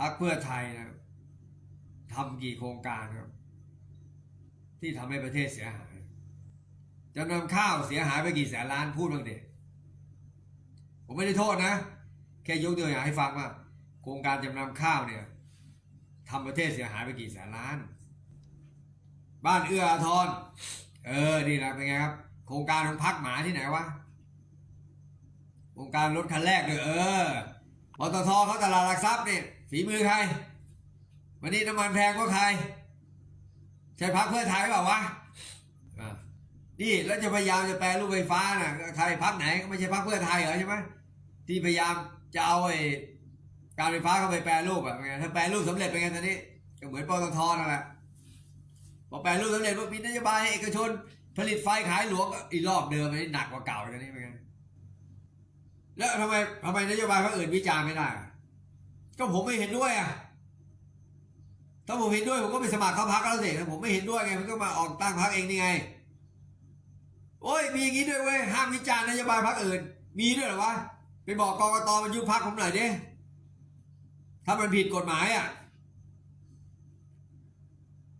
พรรคเพื่อไทยนะครับทำกี่โครงการครับ ที่ทำให้ประเทศเสียหายจำนำข้าวเสียหายไปกี่แสนล้านพูดบ้างเด็ผมไม่ได้โทษนะ แค่ยกตัวอย่างให้ฟังว่า โครงการจำนำข้าวเนี่ยทำประเทศเสียหายไปกี่แสนล้าน บ้านเอื้ออาทร เออนี่แหละเป็นไงครับ โครงการของพักหมาที่ไหนวะ โครงการรถคันแรกเลยเออ ปตทเขาตลาดหลักทรัพย์เนี่ยฝีมือใคร วันนี้น้ำมันแพงกว่าใคร ใช่พักเพื่อไทยเปล่าวะนี่แล้วจะพยายามจะแปลรูปไฟฟ้าน่ะใครพักไหนก็ไม่ใช่พักเพื่อไทยเหรอใช่ไหมที่พยายามจะเอาไอ้การไฟฟ้าเข้าไปแปลรูปอะไงถ้าแปลรูปสำเร็จเป็นไงตอนนี้ก็เหมือนปตทนั่นแหละพอแปลรูปสำเร็จว่ามีนโยบายให้เอกชน ผลิตไฟขายหลวงอีกรอบเดิมอันนี้หนักกว่าเก่าเลยนี่เป็นไง แล้วทำไมทำไมนโยบายพรรคอื่นวิจารณ์ไม่ได้ ก็ผมไม่เห็นด้วยอะถ้าผมเห็นด้วยผมก็ไปสมัครเข้าพักแล้วสิผมไม่เห็นด้วยไงมันก็มาออกตั้งพักเองนี่ไง โอ้ยมีอย่างนี้ด้วยเว้ยห้ามวิจารณ์นโยบายพักอื่น มีด้วยหรอวะไปบอกกรกตมันยุบพักผมหน่อยดิถ้ามันผิดกฎหมายอะ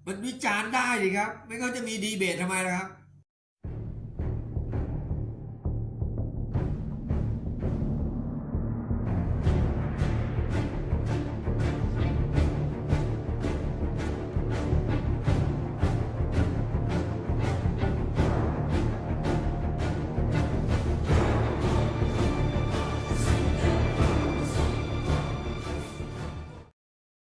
มันวิจารณ์ได้ดิครับ ไม่งั้นจะมีดีเบตทำไมล่ะครับ